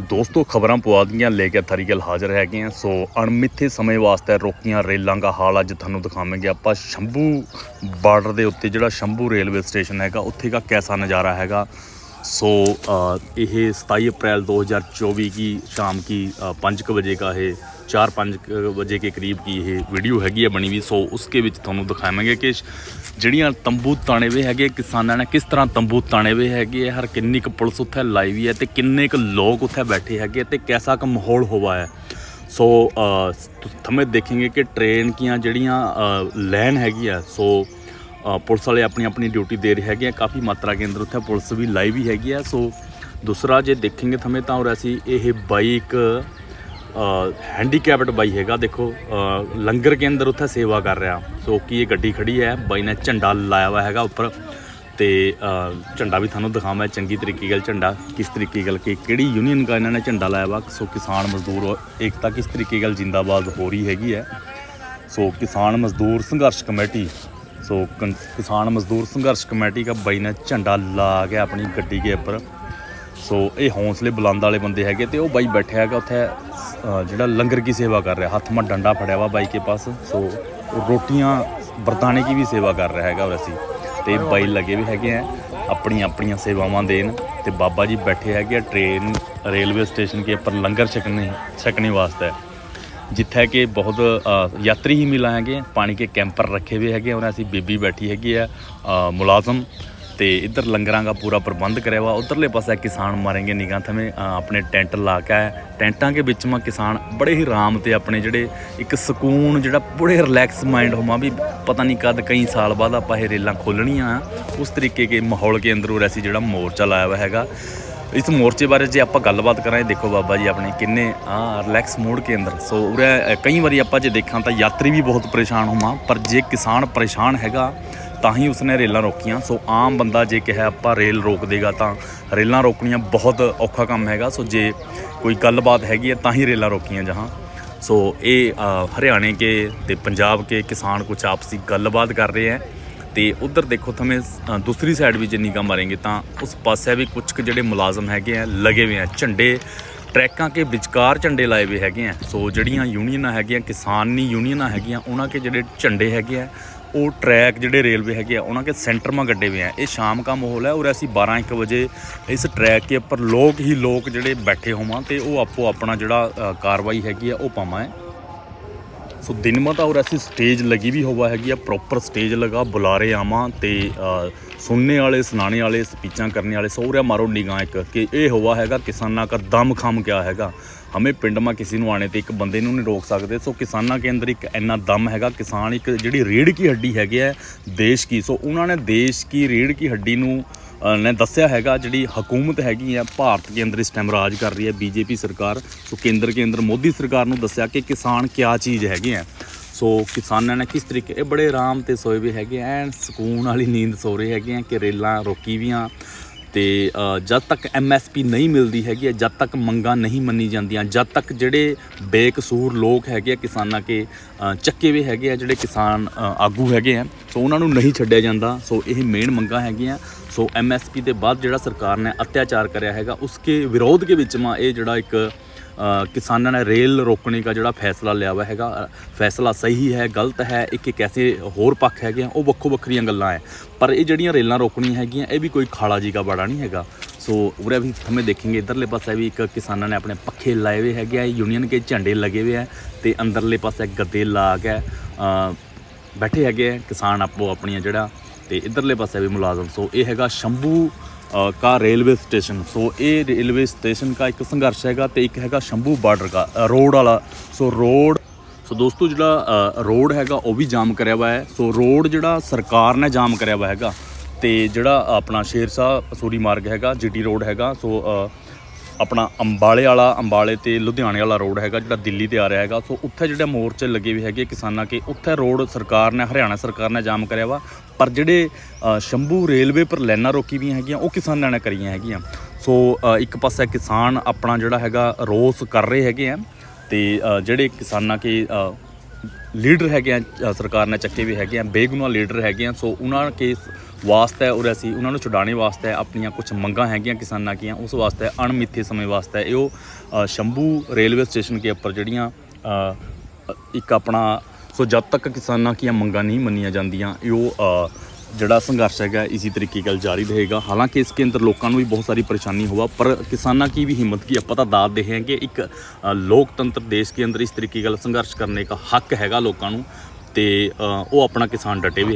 ਦੋਸਤੋ, ਖਬਰਾਂ ਪਵਾ ਦੀਆਂ ਲੈ ਕੇ ਥਰੀਗਲ ਹਾਜ਼ਰ ਹੈਗੇ ਆ। ਸੋ, ਅਣਮਿੱਥੇ ਸਮੇਂ ਵਾਸਤੇ ਰੋਕੀਆਂ ਰੇਲਾਂ ਦਾ ਹਾਲ ਅੱਜ ਤੁਹਾਨੂੰ ਦਿਖਾਵਾਂਗੇ ਆਪਾਂ। ਸ਼ੰਭੂ ਬਾਰਡਰ ਦੇ ਉੱਤੇ ਜਿਹੜਾ ਸ਼ੰਭੂ ਰੇਲਵੇ ਸਟੇਸ਼ਨ ਹੈਗਾ, ਉੱਥੇ ਦਾ ਕੈਸਾ ਨਜ਼ਾਰਾ ਹੈਗਾ। सो ये सताई अप्रैल 2024 की शाम की पाँच बजे का है चार पाँच बजे के करीब की ये वीडियो हैगी है बनी हुई सो उसके ਵਿੱਚ ਤੁਹਾਨੂੰ ਦਿਖਾਵਾਂਗੇ ਕਿ ਜਿਹੜੀਆਂ ਤੰਬੂ ਤਾਣੇ ਵੇ ਹੈਗੇ ਕਿਸਾਨਾਂ ਨੇ, ਕਿਸ ਤਰ੍ਹਾਂ ਤੰਬੂ ਤਾਣੇ ਵੇ ਹੈਗੇ ਹਰ ਕਿੰਨੀ ਕੁ ਪੁਲਿਸ ਉੱਥੇ ਲਾਈ ਵੀ ਹੈ ਤੇ ਕਿੰਨੇ ਕੁ ਲੋਕ ਉੱਥੇ ਬੈਠੇ ਹੈਗੇ ਤੇ ਕਿਹਦਾ ਕ ਮਾਹੌਲ ਹੋਵਾ ਹੈ। ਸੋ ਤੁਮੇ ਦੇਖੇਗੇ ਕਿ ਟ੍ਰੇਨ ਕੀਆਂ ਜਿਹੜੀਆਂ ਲਾਈਨ ਹੈਗੀ ਆ, ਸੋ ਪੁਲਿਸ ਵਾਲੇ ਆਪਣੀ ਆਪਣੀ ਡਿਊਟੀ ਦੇ ਰਹੇ ਹੈਗੇ ਆ, ਕਾਫੀ ਮਾਤਰਾ ਕੇ ਅੰਦਰ ਉੱਥੇ ਪੁਲਿਸ ਵੀ ਲਾਈ ਵੀ ਹੈਗੀ ਆ। ਸੋ ਦੂਸਰਾ ਜੇ ਦੇਖेंगे ਥਮੇ ਤਾਂ ਔਰ ਅਸੀਂ ਇਹ ਬਾਈਕ ਹੈਂਡੀਕੈਪਡ ਬਾਈ ਹੈਗਾ। ਦੇਖੋ ਲੰਗਰ ਕੇ ਅੰਦਰ ਉੱਥੇ ਸੇਵਾ ਕਰ ਰਿਹਾ। ਸੋ ਕੀ ਇਹ ਗੱਡੀ ਖੜੀ ਹੈ? ਬਾਈ ਨੇ ਝੰਡਾ ਲਾਇਆ ਹੋਇਆ ਹੈਗਾ ਉੱਪਰ। ਤੇ ਝੰਡਾ ਵੀ ਤੁਹਾਨੂੰ ਦਿਖਾਵਾਂ ਚੰਗੀ ਤਰੀਕੇ ਨਾਲ ਝੰਡਾ ਕਿਸ ਤਰੀਕੇ ਨਾਲ ਕਿ ਕਿਹੜੀ ਯੂਨੀਅਨ ਦਾ ਇਹਨਾਂ ਨੇ ਝੰਡਾ ਲਾਇਆ ਵਾ। ਸੋ ਕਿਸਾਨ ਮਜ਼ਦੂਰ ਏਕਤਾ ਕਿਸ ਤਰੀਕੇ ਨਾਲ ਜਿੰਦਾਬਾਦ ਹੋ ਰਹੀ ਹੈਗੀ ਹੈ। ਸੋ ਕਿਸਾਨ ਮਜ਼ਦੂਰ ਸੰਘਰਸ਼ ਕਮੇਟੀ ਸੋ ਕਨ- ਕਿਸਾਨ ਮਜ਼ਦੂਰ ਸੰਘਰਸ਼ ਕਮੇਟੀ ਦਾ ਬਾਈ ਨੇ ਝੰਡਾ ਲਾ ਕੇ ਆਪਣੀ ਗੱਡੀ ਦੇ ਉੱਪਰ। ਸੋ ਇਹ ਹੌਸਲੇ ਬੁਲੰਦ ਵਾਲੇ ਬੰਦੇ ਹੈਗੇ ਤੇ ਉਹ ਬਾਈ ਬੈਠਿਆ ਹੈਗਾ ਉੱਥੇ ਜਿਹੜਾ ਲੰਗਰ ਕੀ ਸੇਵਾ ਕਰ ਰਿਹਾ, ਹੱਥ ਮਾ ਡੰਡਾ ਫੜਿਆ ਵਾ ਬਾਈ ਕੇ ਪਾਸ। ਸੋ ਰੋਟੀਆਂ, ਵਰਤਾਣੇ ਕੀ ਵੀ ਸੇਵਾ ਕਰ ਰਿਹਾ ਹੈਗਾ ਵੈਸੀ। ਤੇ ਬਾਈ ਲੱਗੇ ਵੀ ਹੈਗੇ ਆ, ਆਪਣੀਆਂ ਆਪਣੀਆਂ ਸੇਵਾਵਾਂ ਦੇਣ ਤੇ ਬਾਬਾ ਜੀ ਬੈਠੇ ਹੈਗੇ ਆ, ਟ੍ਰੇਨ, ਰੇਲਵੇ ਸਟੇਸ਼ਨ ਕੇ ਉੱਪਰ ਲੰਗਰ ਛਕਣੇ ਛਕਣੇ ਵਾਸਤੇ। ਜਿੱਥੇ ਕਿ ਬਹੁਤ ਯਾਤਰੀ ਹੀ ਮਿਲਾ ਹੈਗੇ ਪਾਣੀ ਕੇ ਕੈਂਪਰ ਰੱਖੇ ਹੋਏ ਹੈਗੇ ਉਹਨਾਂ ਅਸੀਂ ਬੀਬੀ ਬੈਠੀ ਹੈਗੀ ਆ ਮੁਲਾਜ਼ਮ, ਤੇ ਇੱਧਰ ਲੰਗਰਾਂ ਦਾ ਪੂਰਾ ਪ੍ਰਬੰਧ ਕਰਿਆ ਵਾ ਉਧਰਲੇ ਪਾਸੇ ਕਿਸਾਨ ਮਾरेंगे ਨਿਗਾਹ ਥਵੇਂ ਆਪਣੇ ਟੈਂਟ ਲਾ ਕੇ ਟੈਂਟਾਂ ਕੇ ਵਿੱਚ ਮਾ ਕਿਸਾਨ ਬੜੇ ਹੀ ਆਰਾਮ ਤੇ ਆਪਣੇ ਜਿਹੜੇ ਇੱਕ ਸਕੂਨ, ਜਿਹੜਾ ਬੜੇ ਰਿਲੈਕਸ ਮਾਈਂਡ ਹੋਵਾਂ ਵੀ ਪਤਾ ਨਹੀਂ ਕਦ ਕਈ ਸਾਲ ਬਾਅਦ ਆਪਾਂ ਇਹ ਰੇਲਾਂ ਖੋਲਣੀਆਂ ਉਸ ਤਰੀਕੇ ਕੇ ਮਾਹੌਲ ਕੇ ਅੰਦਰੋਂ ਉਰੇ ਅਸੀਂ ਜਿਹੜਾ ਮੋਰਚਾ ਲਾਇਆ ਹੋਇਆ ਹੈਗਾ। ਇਸ ਮੋਰਚੇ ਬਾਰੇ ਜੇ ਆਪਾਂ ਗੱਲਬਾਤ ਕਰਾਂ ਦੇਖੋ ਬਾਬਾ ਜੀ ਆਪਣੇ ਕਿੰਨੇ ਆ ਰਿਲੈਕਸ ਮੂਡ ਕੇ ਅੰਦਰ। ਸੋ ਉਰੇ ਕਈ ਵਾਰੀ ਆਪਾਂ ਜੇ ਦੇਖਾਂ ਤਾਂ ਯਾਤਰੀ ਵੀ ਬਹੁਤ ਪਰੇਸ਼ਾਨ ਹੋਵਾਂ, ਪਰ ਜੇ ਕਿਸਾਨ ਪਰੇਸ਼ਾਨ ਹੈਗਾ, ਤਾਂ ਹੀ ਉਸਨੇ ਰੇਲਾਂ ਰੋਕੀਆਂ। ਸੋ ਆਮ ਬੰਦਾ ਜੇ ਕਿਹਾ ਆਪਾਂ ਰੇਲ ਰੋਕ ਦੇਗਾ ਤਾਂ ਰੇਲਾਂ ਰੋਕਣੀਆਂ ਬਹੁਤ ਔਖਾ ਕੰਮ ਹੈਗਾ। ਸੋ ਜੇ ਕੋਈ ਗੱਲਬਾਤ ਹੈਗੀ ਹੈ, ਤਾਂ ਹੀ ਰੇਲਾਂ ਰੋਕੀਆਂ ਜਹਾਂ। ਸੋ ਇਹ ਹਰਿਆਣੇ ਕੇ ਤੇ ਪੰਜਾਬ ਕੇ ਕਿਸਾਨ ਕੁਝ ਆਪਸੀ ਗੱਲਬਾਤ ਕਰ ਰਹੇ ਹੈ। ਤੇ ਉਧਰ ਦੇਖੋ ਥਮੇ ਦੂਸਰੀ ਸਾਈਡ ਵੀ ਜੇ ਨਿਗਾਹ ਮਾरेंगे ਤਾਂ ਉਸ ਪਾਸੇ ਵੀ ਕੁਝ ਕੁ ਜਿਹੜੇ ਮੁਲਾਜ਼ਮ ਹੈਗੇ ਆ, ਲਗੇ ਹੋਏ ਆ, ਝੰਡੇ, ਟਰੈਕਾਂ ਕੇ ਵਿਚਕਾਰ ਝੰਡੇ ਲਾਏ ਹੋਏ ਹੈਗੇ ਆ। ਸੋ ਜਿਹੜੀਆਂ ਯੂਨੀਅਨਾਂ ਹੈਗੀਆਂ, ਕਿਸਾਨੀ ਯੂਨੀਅਨਾਂ ਹੈਗੀਆਂ, ਉਹਨਾਂ ਕੇ ਜਿਹੜੇ ਝੰਡੇ ਹੈਗੇ ਆ, ਉਹ ਟਰੈਕ ਜਿਹੜੇ ਰੇਲਵੇ ਹੈਗੇ ਆ, ਉਹਨਾਂ ਕੇ ਸੈਂਟਰ ਮਾ ਗੱਡੇ ਹੋਏ ਆ। ਇਹ ਸ਼ਾਮ ਦਾ ਮਾਹੌਲ ਹੈ ਔਰ ਅਸੀਂ 12 1 ਵਜੇ ਇਸ ਟਰੈਕ ਕੇ ਉੱਪਰ ਲੋਕ ਹੀ ਲੋਕ ਜਿਹੜੇ ਬੈਠੇ ਹੋਵਾਂ ਤੇ ਉਹ ਆਪੋ ਆਪਣਾ ਜਿਹੜਾ ਕਾਰਵਾਈ ਹੈਗੀ ਆ, ਉਹ ਪਾਵਾਂ ਸੋ ਦਿਨ ਮਾ ਤਾਂ ਐਸੀ ਸਟੇਜ ਲੱਗੀ ਵੀ ਹੋਵਾ ਹੈਗੀ ਆ ਪ੍ਰੋਪਰ ਸਟੇਜ ਲਗਾ, ਬੁਲਾਰੇ ਆਵਾਂ ਤੇ ਸੁਣਨੇ ਵਾਲੇ ਸੁਣਾਣੇ ਵਾਲੇ, ਸਪੀਚਾਂ ਕਰਨੇ ਵਾਲੇ ਸਹੁਰਿਆ ਮਾਰੋ ਨਿਗਾਹ ਇੱਕ, ਕਿ ਇਹ ਹੋਵਾ ਹੈਗਾ ਕਿਸਾਨਾਂ ਦਾ ਦਮ ਖਮ ਕਿਆ ਹੈਗਾ। ਹਮੇ ਪਿੰਡ ਮਾ ਕਿਸੇ ਨੂੰ ਆਣੇ ਤੇ ਇੱਕ ਬੰਦੇ ਨੂੰ ਨਹੀਂ ਰੋਕ ਸਕਦੇ। ਸੋ ਕਿਸਾਨਾਂ ਕੇ ਅੰਦਰ ਇੱਕ ਇੰਨਾ ਦਮ ਹੈਗਾ, ਕਿਸਾਨ ਇੱਕ ਜਿਹੜੀ ਰੀੜ ਕੀ ਹੱਡੀ ਹੈਗੀ ਹੈ ਦੇਸ਼ ਕੀ। ਸੋ ਉਹਨਾਂ ਨੇ ਦੇਸ਼ ਕੀ ਰੀੜ ਕੀ ਹੱਡੀ ਨੂੰ ਨੇ ਦੱਸਿਆ ਹੈਗਾ, ਜਿਹੜੀ ਹਕੂਮਤ ਹੈਗੀ ਹੈ, ਭਾਰਤ ਦੇ ਅੰਦਰ ਇਸ ਟਾਈਮ ਰਾਜ ਕਰ ਰਹੀ ਹੈ ਬੀਜੇਪੀ ਸਰਕਾਰ। ਸੋ ਕੇਂਦਰ ਕੇ ਅੰਦਰ ਮੋਦੀ ਸਰਕਾਰ ਨੂੰ ਦੱਸਿਆ ਕਿ ਕਿਸਾਨ ਕਿਆ ਚੀਜ਼ ਹੈਗੇ ਆ ਸੋ ਕਿਸਾਨਾਂ ਨੇ ਕਿਸ ਤਰੀਕੇ, ਇਹ ਬੜੇ ਆਰਾਮ ਤੇ ਸੋਏ ਵੀ ਹੈਗੇ ਐਨ, ਸਕੂਨ ਵਾਲੀ ਨੀਂਦ ਸੋ ਰਹੇ ਹੈਗੇ ਆ ਕਿ ਰੇਲਾਂ ਰੋਕੀ ਵੀਆਂ ਤੇ ਜਦ ਤੱਕ ਐਮਐਸਪੀ ਨਹੀਂ ਮਿਲਦੀ ਹੈਗੀ ਹੈ, ਜਦ ਤੱਕ ਮੰਗਾਂ ਨਹੀਂ ਮੰਨੀ ਜਾਂਦੀਆਂ ਜਦ ਤੱਕ ਜਿਹੜੇ ਬੇਕਸੂਰ ਲੋਕ ਹੈਗੇ ਆ ਕਿਸਾਨਾਂ ਕੇ ਚੱਕੇ ਵੇ ਹੈਗੇ ਆ ਜਿਹੜੇ ਕਿਸਾਨ ਆਗੂ ਹੈਗੇ ਆ ਸੋ ਉਹਨਾਂ ਨੂੰ ਨਹੀਂ ਛੱਡਿਆ ਜਾਂਦਾ ਸੋ ਇਹ ਮੇਨ ਮੰਗਾਂ ਹੈਗੀਆਂ। ਸੋ ਐਮਐਸਪੀ ਦੇ ਬਾਅਦ ਜਿਹੜਾ ਸਰਕਾਰ ਨੇ ਅਤਿਆਚਾਰ ਕਰਿਆ ਹੈਗਾ ਉਸਕੇ ਵਿਰੋਧ ਦੇ ਵਿੱਚ ਮਾ ਇਹ ਜਿਹੜਾ ਇੱਕ ਕਿਸਾਨਾਂ ਨੇ ਰੇਲ ਰੋਕਣੇ ਦਾ ਜਿਹੜਾ ਫੈਸਲਾ ਲਿਆ ਹੋਇਆ ਹੈਗਾ ਫੈਸਲਾ ਸਹੀ ਹੈ, ਗਲਤ ਹੈ, ਇੱਕ ਇੱਕ ਐਸੇ ਹੋਰ ਪੱਖ ਹੈਗੇ ਆ, ਉਹ ਵੱਖੋ ਵੱਖਰੀਆਂ ਗੱਲਾਂ ਹੈ ਪਰ ਇਹ ਜਿਹੜੀਆਂ ਰੇਲਾਂ ਰੋਕਣੀਆਂ ਹੈਗੀਆਂ, ਇਹ ਵੀ ਕੋਈ ਖਾਲਾ ਜੀ ਦਾ ਬਾੜਾ ਨਹੀਂ ਹੈਗਾ। ਸੋ, ਉਰੇ ਵੀ ਹਮੇ ਦੇਖेंगे ਇਧਰਲੇ ਪਾਸੇ ਵੀ ਇੱਕ ਕਿਸਾਨਾਂ ਨੇ ਆਪਣੇ ਪੱਖੇ ਲਾਏ ਹੋਏ ਹੈਗੇ ਆ, ਯੂਨੀਅਨ ਕੇ ਝੰਡੇ ਲੱਗੇ ਹੋਏ ਆ ਤੇ ਅੰਦਰਲੇ ਪਾਸੇ ਗੱਦੇ ਲਾ ਕੇ ਬੈਠੇ ਹੈਗੇ ਆ ਕਿਸਾਨ ਆਪੋ ਆਪਣੀਆਂ ਜਿਹੜਾ, ਤੇ ਇਧਰਲੇ ਪਾਸੇ ਵੀ ਮੁਲਾਜ਼ਮ। ਸੋ, ਇਹ ਹੈਗਾ ਸ਼ੰਭੂ ਅ, ਕਾ ਰੇਲਵੇ ਸਟੇਸ਼ਨ। ਸੋ ਇਹ ਰੇਲਵੇ ਸਟੇਸ਼ਨ ਦਾ ਇੱਕ ਸੰਘਰਸ਼ ਹੈਗਾ ਤੇ ਇੱਕ ਹੈਗਾ ਸ਼ੰਭੂ ਬਾਰਡਰ ਦਾ ਰੋਡ ਵਾਲਾ। ਸੋ ਰੋਡ ਸੋ ਦੋਸਤੋ ਜਿਹੜਾ ਰੋਡ ਹੈਗਾ ਉਹ ਵੀ ਜਾਮ ਕਰਿਆ ਹੋਇਆ ਹੈ। ਸੋ ਰੋਡ ਜਿਹੜਾ ਸਰਕਾਰ ਨੇ ਜਾਮ ਕਰਿਆ ਹੋਇਆ ਹੈਗਾ ਤੇ ਜਿਹੜਾ ਆਪਣਾ ਸ਼ੇਰਸ਼ਾਹ ਸੂਰੀ ਮਾਰਗ ਹੈਗਾ ਜੀਟੀ ਰੋਡ ਹੈਗਾ ਸੋ ਆਪਣਾ ਅੰਬਾਲੇ ਵਾਲਾ, ਅੰਬਾਲੇ ਤੇ ਲੁਧਿਆਣੇ ਵਾਲਾ ਰੋਡ ਹੈਗਾ ਜਿਹੜਾ ਦਿੱਲੀ ਤੇ ਆ ਰਿਹਾ ਹੈਗਾ। ਸੋ ਉੱਥੇ ਜਿਹੜੇ ਮੋਰਚੇ ਲੱਗੇ ਵੀ ਹੈਗੇ ਕਿਸਾਨਾਂ ਕੇ, ਉੱਥੇ ਰੋਡ ਸਰਕਾਰ ਨੇ, ਹਰਿਆਣਾ ਸਰਕਾਰ ਨੇ ਜਾਮ ਕਰਿਆ ਵਾ। ਪਰ ਜਿਹੜੇ ਸ਼ੰਭੂ ਰੇਲਵੇ ਪਰ ਲਾਈਨਾਂ ਰੋਕੀ ਵੀਆਂ ਹੈਗੀਆਂ, ਉਹ ਕਿਸਾਨਾਂ ਨੇ ਕਰੀਆਂ ਹੈਗੀਆਂ। ਸੋ ਇੱਕ ਪਾਸੇ ਕਿਸਾਨ ਆਪਣਾ ਜਿਹੜਾ ਹੈਗਾ ਰੋਸ ਕਰ ਰਹੇ ਹੈਗੇ ਆ ਤੇ ਜਿਹੜੇ ਕਿਸਾਨਾਂ ਕੇ ਲੀਡਰ ਹੈਗੇ ਆ ਸਰਕਾਰ ਨੇ ਚੱਕੇ ਵੀ ਹੈਗੇ ਆ, ਬੇਗੁਨਾਹ ਲੀਡਰ ਹੈਗੇ ਆ। ਸੋ ਉਹਨਾਂ ਕੇ ਵਾਸਤੇ ਔਰ ਅਸੀਂ ਉਹਨਾਂ ਨੂੰ ਛੁਡਾਣੇ ਵਾਸਤੇ ਆਪਣੀਆਂ ਕੁਝ ਮੰਗਾਂ ਹੈਗੀਆਂ ਕਿਸਾਨਾਂ ਕੀਆਂ ਉਸ ਵਾਸਤੇ ਅਣਮਿੱਥੇ ਸਮੇਂ ਵਾਸਤੇ ਇਹ ਉਹ ਸ਼ੰਭੂ ਰੇਲਵੇ ਸਟੇਸ਼ਨ ਕੇ ਉੱਪਰ ਜਿਹੜੀਆਂ ਇੱਕ ਆਪਣਾ ਸੋ ਜਦ ਤੱਕ ਕਿਸਾਨਾਂ ਕੀਆਂ ਮੰਗਾਂ ਨਹੀਂ ਮੰਨੀਆਂ ਜਾਂਦੀਆਂ ਉਹ ਜਿਹੜਾ ਸੰਘਰਸ਼ ਹੈਗਾ ਇਸੇ ਤਰੀਕੇ ਨਾਲ ਜਾਰੀ ਰਹੇਗਾ। ਹਾਲਾਂਕਿ ਇਸ ਕੇ ਅੰਦਰ ਲੋਕਾਂ ਨੂੰ ਵੀ ਬਹੁਤ ਸਾਰੀ ਪਰੇਸ਼ਾਨੀ ਹੋਵਾ ਪਰ ਕਿਸਾਨਾਂ ਕੀ ਵੀ ਹਿੰਮਤ ਕੀ ਆਪਾਂ ਤਾਂ ਦਾਦ ਦੇ ਹੈ ਕਿ ਇੱਕ ਲੋਕਤੰਤਰ ਦੇਸ਼ ਕੇ ਅੰਦਰ ਇਸ ਤਰੀਕੇ ਨਾਲ ਸੰਘਰਸ਼ ਕਰਨੇ ਦਾ ਹੱਕ ਹੈਗਾ ਲੋਕਾਂ ਨੂੰ, ਤੇ ਉਹ ਆਪਣਾ ਕਿਸਾਨ ਡਟੇ ਵੀ